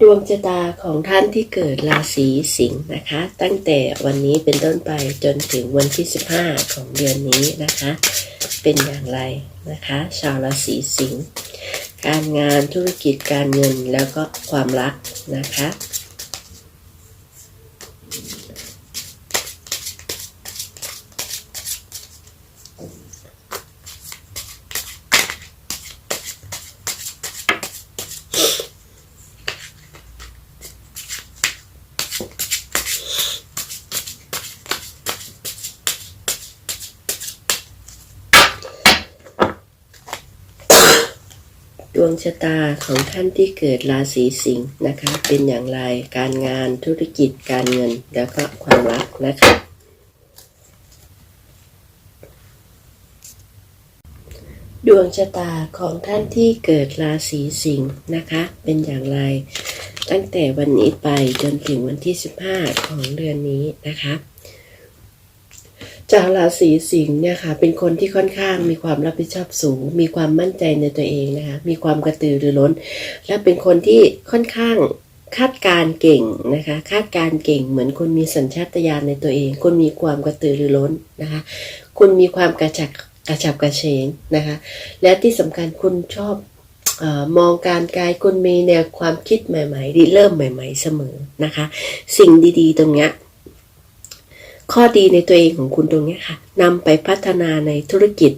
ดวงชะตาของท่านที่เกิดราศีสิงห์นะคะ ตั้งแต่วันนี้เป็นต้นไปจนถึงวันที่ 15 ของเดือนนี้นะคะ เป็นอย่างไรนะคะ ชาวราศีสิงห์การงานธุรกิจการเงินแล้วก็ความรักนะคะ ด วงชะตาของท่านที่เกิดราศีสิงห์นะคะ เป็นอย่างไรการงานธุรกิจการเงินแล้วก็ความรักนะคะดวงชะตาของท่านที่เกิดราศีสิงห์นะคะ เป็นอย่างไร ตั้งแต่วันนี้ไปจนถึงวันที่ 15 ของเดือนนี้นะคะ ชาวราศีสิงห์เนี่ยค่ะเป็นคนที่ค่อนข้างมีความรับผิดชอบสูง มีความมั่นใจในตัวเองนะคะมีความกระตือรือร้น และเป็นคนที่ค่อนข้างคาดการณ์เก่งนะคะคาดการณ์เก่งเหมือนคนมีสัญชาตญาณในตัวเอง คนมีความกระตือรือร้นนะคะคุณมีความกระฉับกระฉับกระเฉงนะคะและที่สำคัญคุณชอบออมองการกายคุณมีแนวความคิดใหม่ๆริเริ่มใหม่ ๆ เสมอนะคะ สิ่งดีๆ ตรงเนี้ย ข้อดีในตัวเองของคุณตรงนี้ค่ะนำไปพัฒนาในธุรกิจ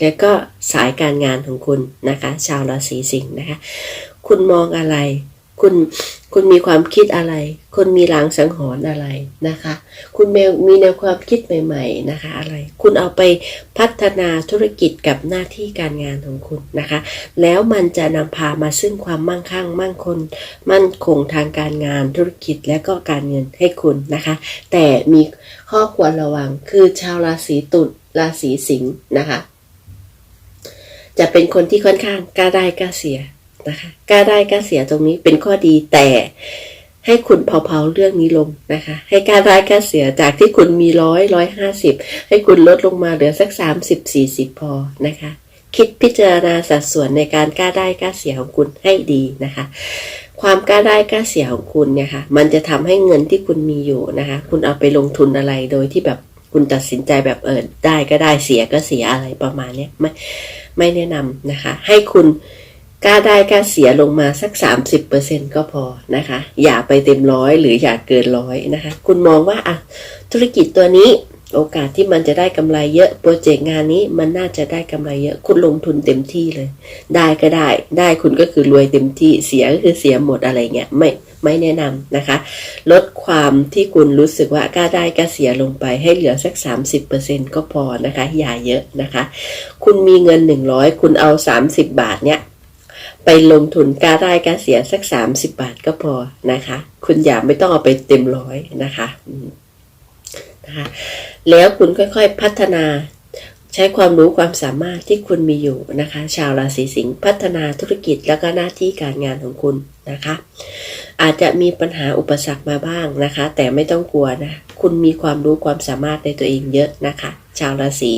และก็สายการงานของคุณนะคะ ชาวราศีสิงห์นะคะ คุณมองอะไร คุณคุณมีความคิดอะไร คุณมีหลังสังหรณ์อะไรนะคะ คุณมีมีแนวความคิดใหม่ ๆนะคะ อะไร คุณเอาไปพัฒนาธุรกิจกับหน้าที่การงานของคุณนะคะ แล้วมันจะนำพามาซึ่งความมั่งคั่ง มั่งคงมั่นคงทางการงานธุรกิจและก็การเงินให้คุณนะคะ แต่มีข้อควรระวังคือชาวราศีตุลราศีสิงห์นะคะ จะเป็นคนที่ค่อนข้างกล้าได้กล้าเสีย นะคะกล้าได้กล้าเสียตรงนี้เป็นข้อดีแต่ให้คุณเผาๆเรื่องนี้ลงนะคะ ให้กล้าได้กล้าเสียจากที่คุณมีร้อยร้อยห้าสิบให้คุณลดลงมาเหลือสักสามสิบสี่สิบพอนะคะ คิดพิจารณาสัดส่วนในการกล้าได้กล้าเสียของคุณให้ดีนะคะ ความกล้าได้กล้าเสียของคุณเนี่ยค่ะมันจะทำให้เงินที่คุณมีอยู่นะคะ คุณเอาไปลงทุนอะไรโดยที่แบบคุณตัดสินใจแบบเออได้ก็ได้เสียก็เสียอะไรประมาณนี้ไม่ไม่แนะนำนะคะ ให้คุณ กล้าได้กล้าเสียลงมาสัก 30%ก็พอนะคะ อย่าไปเต็มร้อยหรืออย่าเกินร้อยนะคะ คุณมองว่าอะธุรกิจตัวนี้โอกาสที่มันจะได้กำไรเยอะโปรเจกต์งานนี้มันน่าจะได้กำไรเยอะคุณลงทุนเต็มที่เลย ได้ก็ได้ ได้คุณก็คือรวยเต็มที่เสียก็คือเสียหมดอะไรเงี้ยไม่ไม่แนะนำนะคะ ลดความที่คุณรู้สึกว่ากล้าได้กล้าเสียลงไปให้เหลือสัก 30%ก็พอนะคะ อย่าเยอะนะคะ คุณมีเงิน 100 คุณเอา 30 บาทเนี้ย ไปลงทุนการได้การเสียสัก 30 บาทก็พอนะคะ คุณอย่าไม่ต้องเอาไปเต็มร้อยนะคะนะคะ แล้วคุณค่อยๆพัฒนาใช้ความรู้ความสามารถที่คุณมีอยู่นะคะ ชาวราศีสิงห์พัฒนาธุรกิจแล้วก็หน้าที่การงานของคุณนะคะ อาจจะมีปัญหาอุปสรรคมาบ้างนะคะ แต่ไม่ต้องกลัวนะ คุณมีความรู้ความสามารถในตัวเองเยอะนะคะ ชาวราศี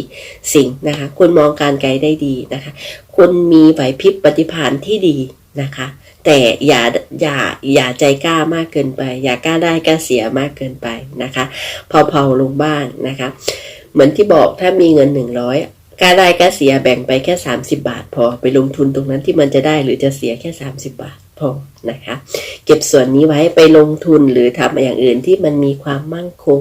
สิงห์นะคะ คุณมองการไกลได้ดีนะคะ คุณมีไหวพริบปฏิภาณที่ดีนะคะ แต่อย่าอย่าอย่าใจกล้ามากเกินไป อย่ากล้าได้กล้าเสียมากเกินไปนะคะเผาๆลงบ้างนะคะ เหมือนที่บอกถ้ามีเงินหนึ่งร้อย กล้าได้กล้าเสียแบ่งไปแค่ 30 บาท พอไปลงทุนตรงนั้นที่มันจะได้หรือจะเสียแค่ 30 บาทพอนะคะ เก็บส่วนนี้ไว้ไปลงทุนหรือทำอย่างอื่นที่มันมีความมั่งคง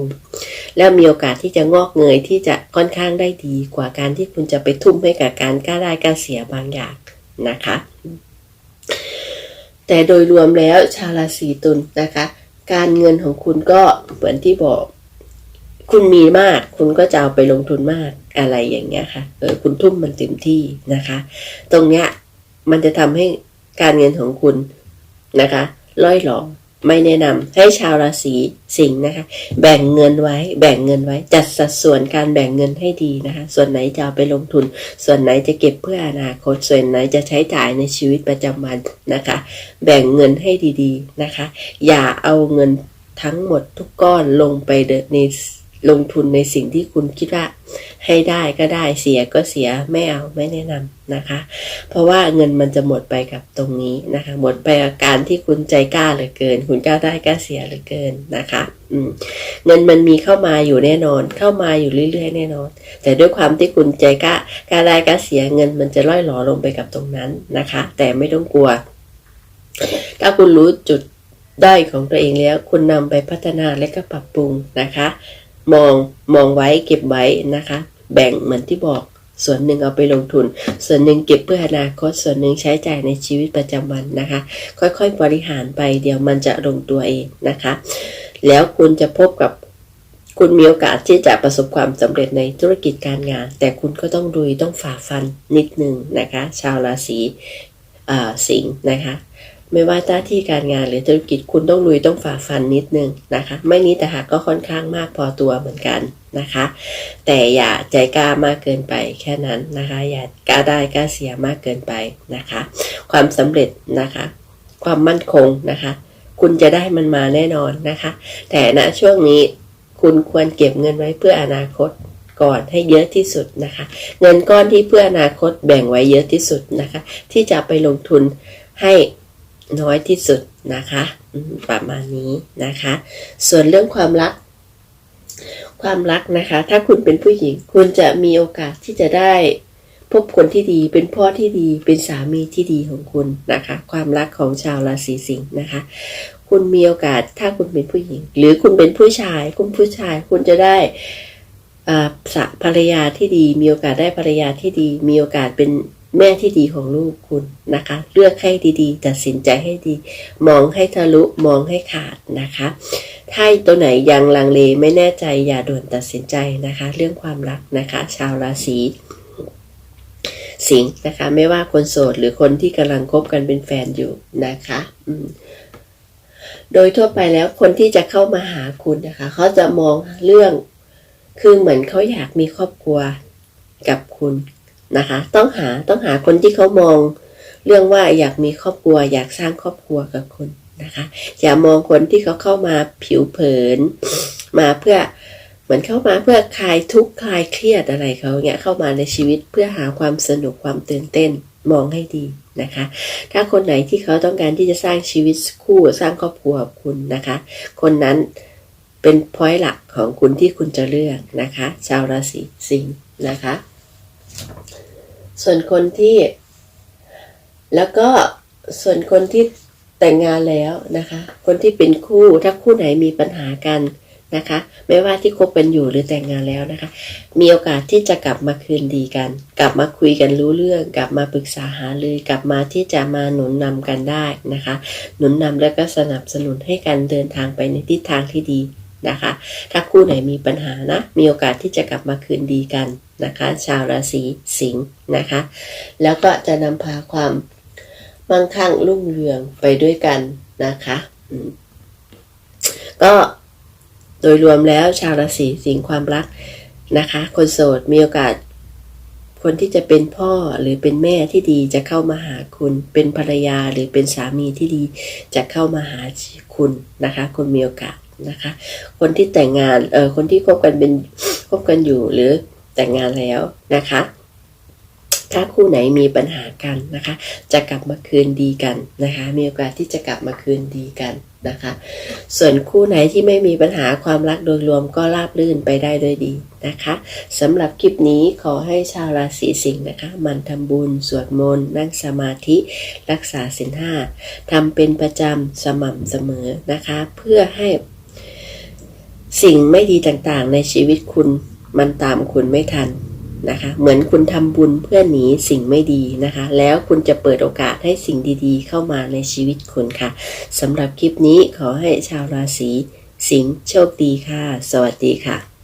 แล้วมีโอกาสที่จะงอกเงยที่จะค่อนข้างได้ดีกว่าการที่คุณจะไปทุ่มให้กับการกล้าได้กล้าเสียบางอย่างนะคะ แต่โดยรวมแล้วชาวราศีตุลนะคะ การเงินของคุณก็เหมือนที่บอก คุณมีมาก คุณก็จะเอาไปลงทุนมาก อะไรอย่างเงี้ยค่ะเออคุณทุ่มมันเต็มที่นะคะ ตรงเนี้ยมันจะทำให้การเงินของคุณนะคะล่อยหลอไม่แนะนำให้ชาวราศีสิงห์นะคะ แบ่งเงินไว้ แบ่งเงินไว้ จัดสัดส่วนการแบ่งเงินให้ดีนะคะ ส่วนไหนจะเอาไปลงทุน ส่วนไหนจะเก็บเพื่ออนาคตส่วนไหนจะใช้จ่ายในชีวิตประจำวันนะคะ แบ่งเงินให้ดีๆนะคะ อย่าเอาเงินทั้งหมดทุกก้อนลงไปใน ลงทุนในสิ่งที่คุณคิดว่า ให้ได้ก็ได้เสียก็เสียไม่เอาไม่แนะนำนะคะ เพราะว่าเงินมันจะหมดไปกับตรงนี้นะคะ หมดไปกับการที่คุณใจกล้าเหลือเกิน คุณกล้าได้กล้าเสียเหลือเกินนะคะอืเงินมันมีเข้ามาอยู่แน่นอน เข้ามาอยู่เรื่อยๆแน่นอน แต่ด้วยความที่คุณใจกล้ากล้าได้กล้าเสียเงินมันจะล่อยหลอลงไปกับตรงนั้นนะคะ แต่ไม่ต้องกลัว ถ้าคุณรู้จุดได้ของตัวเองแล้ว คุณนำไปพัฒนาและก็ปรับปรุงนะคะ มองมองไว้เก็บไว้นะคะ แบ่งเหมือนที่บอกส่วนหนึ่งเอาไปลงทุน ส่วนหนึ่งเก็บเพื่ออนาคต ส่วนหนึ่งใช้จ่ายในชีวิตประจำวันนะคะ ค่อยๆบริหารไปเดี๋ยวมันจะลงตัวเองนะคะ แล้วคุณจะพบกับคุณมีโอกาสที่จะประสบความสำเร็จในธุรกิจการงาน แต่คุณก็ต้องดุยต้องฝ่าฟันนิดนึงนะคะ ชาวราศีสิงห์นะคะ ไม่ว่าหน้าที่การงานหรือธุรกิจคุณต้องลุยต้องฝ่าฟันนิดนึงนะคะ ไม่นี้แต่หากก็ค่อนข้างมากพอตัวเหมือนกันนะคะ แต่อย่าใจกล้ามากเกินไปแค่นั้นนะคะ อย่ากล้าได้กล้าเสียมากเกินไปนะคะ ความสำเร็จนะคะ ความมั่นคงนะคะ คุณจะได้มันมาแน่นอนนะคะ แต่ณช่วงนี้คุณควรเก็บเงินไว้เพื่ออนาคตก่อนให้เยอะที่สุดนะคะ เงินก้อนที่เพื่ออนาคตแบ่งไว้เยอะที่สุดนะคะ ที่จะไปลงทุนให้ น้อยที่สุดนะคะประมาณนี้นะคะ ส่วนเรื่องความรัก ความรักนะคะ ถ้าคุณเป็นผู้หญิง คุณจะมีโอกาสที่จะได้พบคนที่ดีเป็นพ่อที่ดีเป็นสามีที่ดีของคุณนะคะ ความรักของชาวราศีสิงห์นะคะ คุณมีโอกาสถ้าคุณเป็นผู้หญิง หรือคุณเป็นผู้ชาย คุณผู้ชายคุณจะได้ภรรยาที่ดี มีโอกาสได้ภรรยาที่ดี มีโอกาสเป็น แม่ที่ดีของลูกคุณนะคะ เลือกให้ดีๆ ตัดสินใจให้ดี มองให้ทะลุมองให้ขาดนะคะ ถ้าตัวไหนยังลังเลไม่แน่ใจอย่าด่วนตัดสินใจนะคะ เรื่องความรักนะคะ ชาวราศีสิงห์นะคะ ไม่ว่าคนโสดหรือคนที่กำลังคบกันเป็นแฟนอยู่นะคะอืมโดยทั่วไปแล้วคนที่จะเข้ามาหาคุณนะคะ เขาจะมองเรื่องคือเหมือนเขาอยากมีครอบครัวกับคุณ นะคะ ต้องหาต้องหาคนที่เขามอง เรื่องว่าอยากมีครอบครัว อยากสร้างครอบครัวกับคุณนะคะ อย่ามองคนที่เขาเข้ามาผิวเผิน มาเพื่อเหมือนเข้ามาเพื่อคลายทุกข์คลายเครียดอะไรเขาเนี่ยเข้ามาในชีวิตเพื่อหาความสนุกความตื่นเต้นมองให้ดีนะคะ ถ้าคนไหนที่เขาต้องการที่จะสร้างชีวิตคู่สร้างครอบครัวกับคุณนะคะ คนนั้นเป็นพอยต์หลักของคุณที่คุณจะเลือกนะคะ ชาวราศีสิงห์นะคะ ส่วนคนที่ แล้วก็ส่วนคนที่แต่งงานแล้วนะคะ คนที่เป็นคู่ถ้าคู่ไหนมีปัญหากันนะคะ ไม่ว่าที่คบกันอยู่หรือแต่งงานแล้วนะคะ มีโอกาสที่จะกลับมาคืนดีกัน กลับมาคุยกันรู้เรื่อง กลับมาปรึกษาหารือกลับมาที่จะมาหนุนนำกันได้นะคะ หนุนนำและก็สนับสนุนให้กันเดินทางไปในทิศทางที่ดีนะคะ ถ้าคู่ไหนมีปัญหานะ มีโอกาสที่จะกลับมาคืนดีกัน นะคะ ชาวราศีสิงห์นะคะ แล้วก็จะนำพาความมั่งคั่งรุ่งเรืองไปด้วยกันนะคะก็โดยรวมแล้วชาวราศีสิงห์ความรักนะคะ คนโสดมีโอกาส คนที่จะเป็นพ่อหรือเป็นแม่ที่ดีจะเข้ามาหาคุณ เป็นภรรยาหรือเป็นสามีที่ดีจะเข้ามาหาคุณนะคะคนมีโอกาสนะคะ คนที่แต่งงานเออคนที่คบกันเป็นคบกันอยู่หรือ แต่งงานแล้วนะคะ ถ้าคู่ไหนมีปัญหากันนะคะ จะกลับมาคืนดีกันนะคะ มีโอกาสที่จะกลับมาคืนดีกันนะคะ ส่วนคู่ไหนที่ไม่มีปัญหาความรักโดยรวมก็ราบรื่นไปได้ด้วยดีนะคะสำหรับคลิปนี้ขอให้ชาวราศีสิงห์นะคะ มันทำบุญ สวดมนต์นั่งสมาธิ รักษาศีลห้าทำเป็นประจำสม่ำเสมอนะคะ เพื่อให้สิ่งไม่ดีต่างๆในชีวิตคุณ มันตามคุณไม่ทันนะคะ เหมือนคุณทำบุญเพื่อหนีสิ่งไม่ดีนะคะ แล้วคุณจะเปิดโอกาสให้สิ่งดีๆ เข้ามาในชีวิตคุณค่ะสำหรับคลิปนี้ขอให้ชาวราศีสิงห์โชคดีค่ะ สวัสดีค่ะ